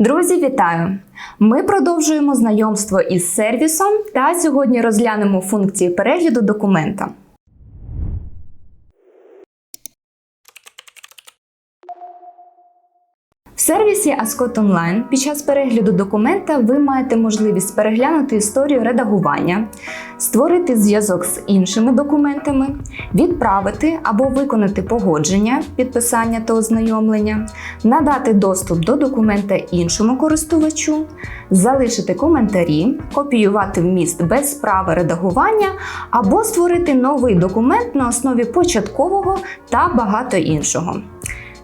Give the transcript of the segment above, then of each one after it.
Друзі, вітаю! Ми продовжуємо знайомство із сервісом та сьогодні розглянемо функції перегляду документа. Сервісі Ascot Online під час перегляду документа ви маєте можливість переглянути історію редагування, створити зв'язок з іншими документами, відправити або виконати погодження, підписання та ознайомлення, надати доступ до документа іншому користувачу, залишити коментарі, копіювати вміст без права редагування або створити новий документ на основі початкового та багато іншого.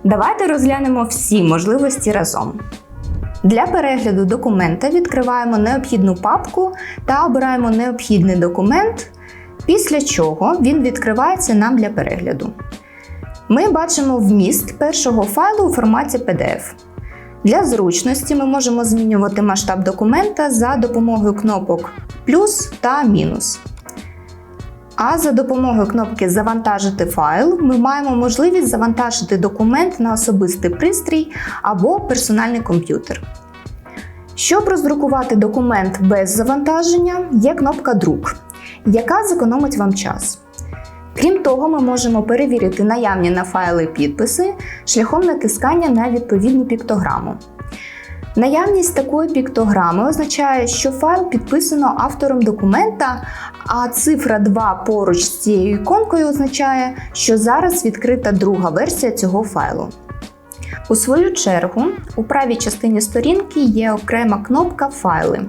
Давайте розглянемо всі можливості разом. Для перегляду документа відкриваємо необхідну папку та обираємо необхідний документ, після чого він відкривається нам для перегляду. Ми бачимо вміст першого файлу у форматі PDF. Для зручності ми можемо змінювати масштаб документа за допомогою кнопок плюс та мінус. А за допомогою кнопки Завантажити файл ми маємо можливість завантажити документ на особистий пристрій або персональний комп'ютер. Щоб роздрукувати документ без завантаження, є кнопка Друк, яка зекономить вам час. Крім того, ми можемо перевірити наявні на файли підписи шляхом натискання на відповідну піктограму. Наявність такої піктограми означає, що файл підписано автором документа, а цифра 2 поруч з цією іконкою означає, що зараз відкрита друга версія цього файлу. У свою чергу, у правій частині сторінки є окрема кнопка Файли,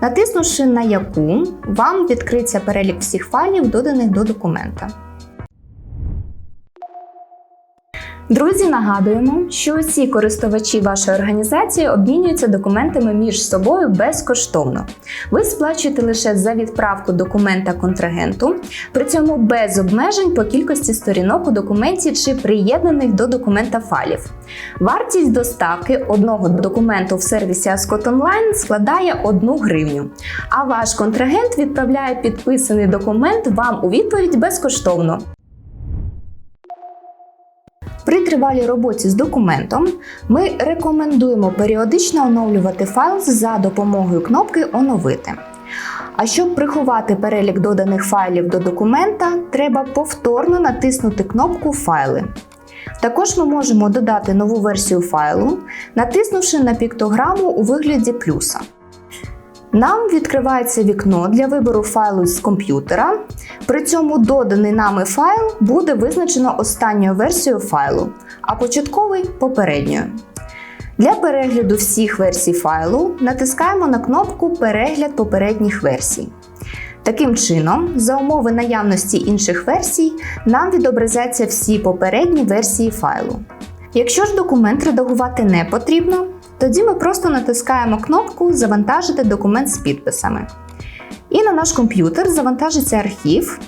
натиснувши на яку вам відкриться перелік всіх файлів, доданих до документа. Друзі, нагадуємо, що усі користувачі вашої організації обмінюються документами між собою безкоштовно. Ви сплачуєте лише за відправку документа контрагенту, при цьому без обмежень по кількості сторінок у документі чи приєднаних до документа файлів. Вартість доставки одного документу в сервісі Ascot Online складає 1 гривню, а ваш контрагент відправляє підписаний документ вам у відповідь безкоштовно. При тривалій роботі з документом ми рекомендуємо періодично оновлювати файл за допомогою кнопки Оновити. А щоб приховати перелік доданих файлів до документа, треба повторно натиснути кнопку Файли. Також ми можемо додати нову версію файлу, натиснувши на піктограму у вигляді плюса. Нам відкривається вікно для вибору файлу з комп'ютера. При цьому доданий нами файл буде визначено останньою версією файлу, а початковий попередньою. Для перегляду всіх версій файлу натискаємо на кнопку Перегляд попередніх версій. Таким чином, за умови наявності інших версій, нам відобразяться всі попередні версії файлу. Якщо ж документ редагувати не потрібно, тоді ми просто натискаємо кнопку Завантажити документ з підписами. І на наш комп'ютер завантажиться архів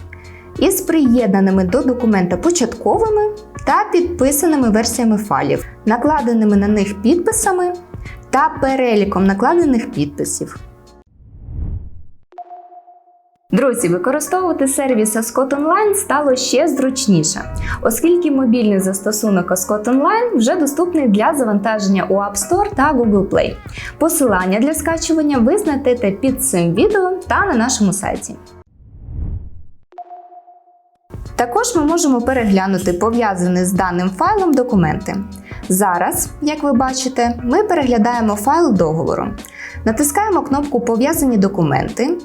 із приєднаними до документа початковими та підписаними версіями файлів, накладеними на них підписами та переліком накладених підписів. Друзі, використовувати сервіс Ascot Online стало ще зручніше, оскільки мобільний застосунок Ascot Online вже доступний для завантаження у App Store та Google Play. Посилання для скачування ви знайдете під цим відео та на нашому сайті. Також ми можемо переглянути пов'язані з даним файлом документи. Зараз, як ви бачите, ми переглядаємо файл договору. Натискаємо кнопку Пов'язані документи.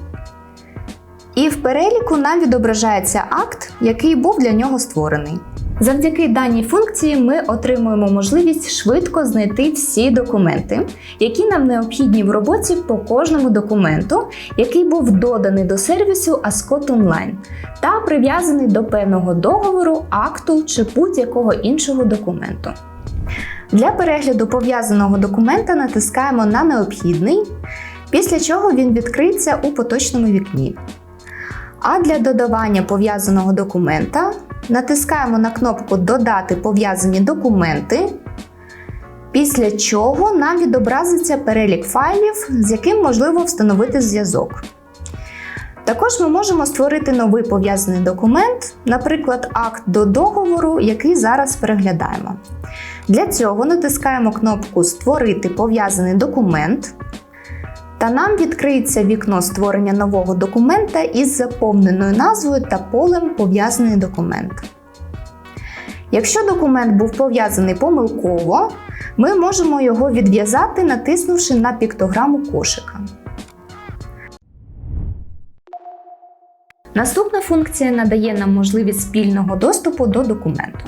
І в переліку нам відображається акт, який був для нього створений. Завдяки даній функції ми отримуємо можливість швидко знайти всі документи, які нам необхідні в роботі по кожному документу, який був доданий до сервісу Ascot Online та прив'язаний до певного договору, акту чи будь-якого іншого документу. Для перегляду пов'язаного документа натискаємо на необхідний, після чого він відкриється у поточному вікні. А для додавання пов'язаного документа натискаємо на кнопку Додати пов'язані документи, після чого нам відобразиться перелік файлів, з яким можливо встановити зв'язок. Також ми можемо створити новий пов'язаний документ, наприклад, акт до договору, який зараз переглядаємо. Для цього натискаємо кнопку Створити пов'язаний документ. Та нам відкриється вікно створення нового документа із заповненою назвою та полем Пов'язаний документ. Якщо документ був пов'язаний помилково, ми можемо його відв'язати, натиснувши на піктограму кошика. Наступна функція надає нам можливість спільного доступу до документу.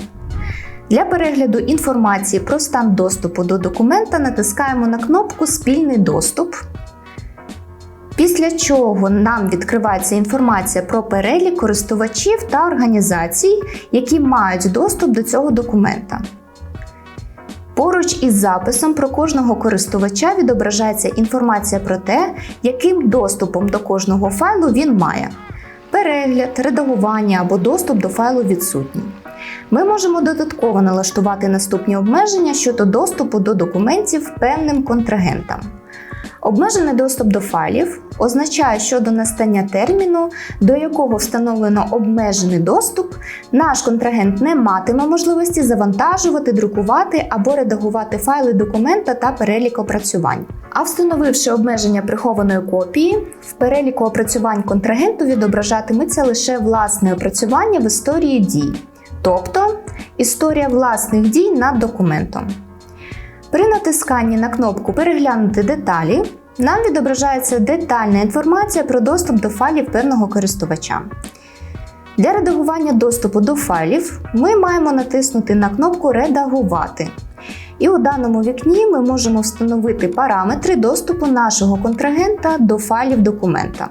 Для перегляду інформації про стан доступу до документа натискаємо на кнопку Спільний доступ. Після чого нам відкривається інформація про перелік користувачів та організацій, які мають доступ до цього документа. Поруч із записом про кожного користувача відображається інформація про те, яким доступом до кожного файлу він має. Перегляд, редагування або доступ до файлу відсутній. Ми можемо додатково налаштувати наступні обмеження щодо доступу до документів певним контрагентам. Обмежений доступ до файлів означає, що до настання терміну, до якого встановлено обмежений доступ, наш контрагент не матиме можливості завантажувати, друкувати або редагувати файли документа та перелік опрацювань. А встановивши обмеження прихованої копії, в переліку опрацювань контрагенту відображатиметься лише власне опрацювання в історії дій, тобто історія власних дій над документом. При натисканні на кнопку Переглянути деталі нам відображається детальна інформація про доступ до файлів певного користувача. Для редагування доступу до файлів ми маємо натиснути на кнопку Редагувати. І у даному вікні ми можемо встановити параметри доступу нашого контрагента до файлів документа.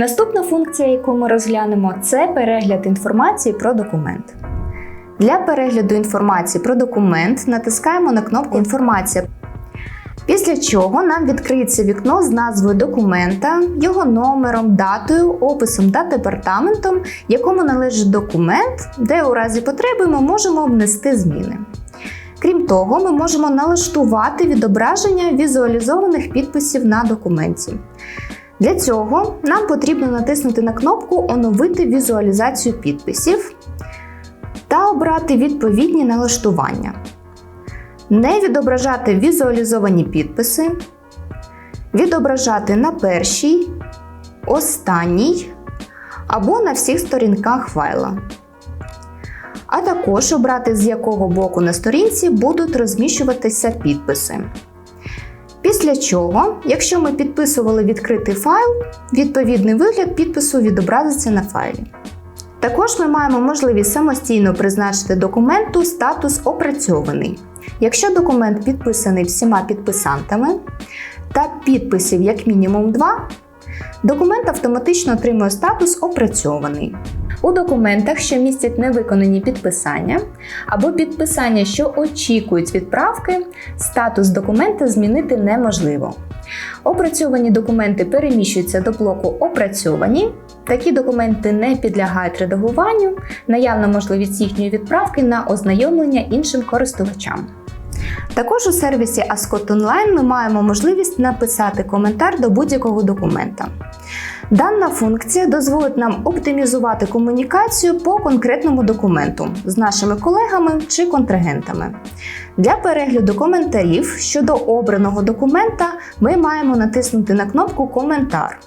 Наступна функція, яку ми розглянемо, це перегляд інформації про документ. Для перегляду інформації про документ натискаємо на кнопку Інформація. Після чого нам відкриється вікно з назвою документа, його номером, датою, описом та департаментом, якому належить документ, де у разі потреби ми можемо внести зміни. Крім того, ми можемо налаштувати відображення візуалізованих підписів на документі. Для цього нам потрібно натиснути на кнопку Оновити візуалізацію підписів та обрати відповідні налаштування. Не відображати візуалізовані підписи, відображати на першій, останній або на всіх сторінках файла. А також обрати, з якого боку на сторінці будуть розміщуватися підписи. Після чого, якщо ми підписували відкритий файл, відповідний вигляд підпису відобразиться на файлі. Також ми маємо можливість самостійно призначити документу статус опрацьований. Якщо документ підписаний всіма підписантами та підписів як мінімум 2, документ автоматично отримує статус опрацьований. У документах, що містять невиконані підписання, або підписання, що очікують відправки, статус документа змінити неможливо. Опрацьовані документи переміщуються до блоку Опрацьовані. Такі документи не підлягають редагуванню, наявна можливість їхньої відправки на ознайомлення іншим користувачам. Також у сервісі Ascot Online ми маємо можливість написати коментар до будь-якого документа. Дана функція дозволить нам оптимізувати комунікацію по конкретному документу з нашими колегами чи контрагентами. Для перегляду коментарів щодо обраного документа ми маємо натиснути на кнопку Коментар.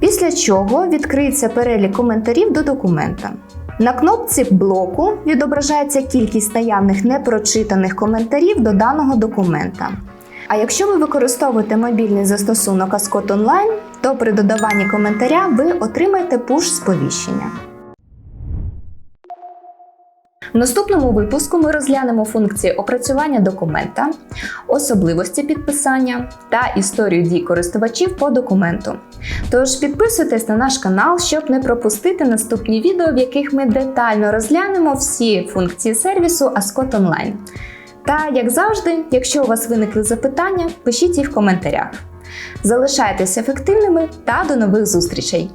Після чого відкриється перелік коментарів до документа. На кнопці блоку відображається кількість наявних непрочитаних коментарів до даного документа. А якщо ви використовуєте мобільний застосунок Аскот Онлайн, то при додаванні коментаря ви отримаєте пуш-сповіщення. В наступному випуску ми розглянемо функції опрацювання документа, особливості підписання та історію дій користувачів по документу. Тож підписуйтесь на наш канал, щоб не пропустити наступні відео, в яких ми детально розглянемо всі функції сервісу Ascot Online. Та, як завжди, якщо у вас виникли запитання, пишіть їх в коментарях. Залишайтеся ефективними та до нових зустрічей!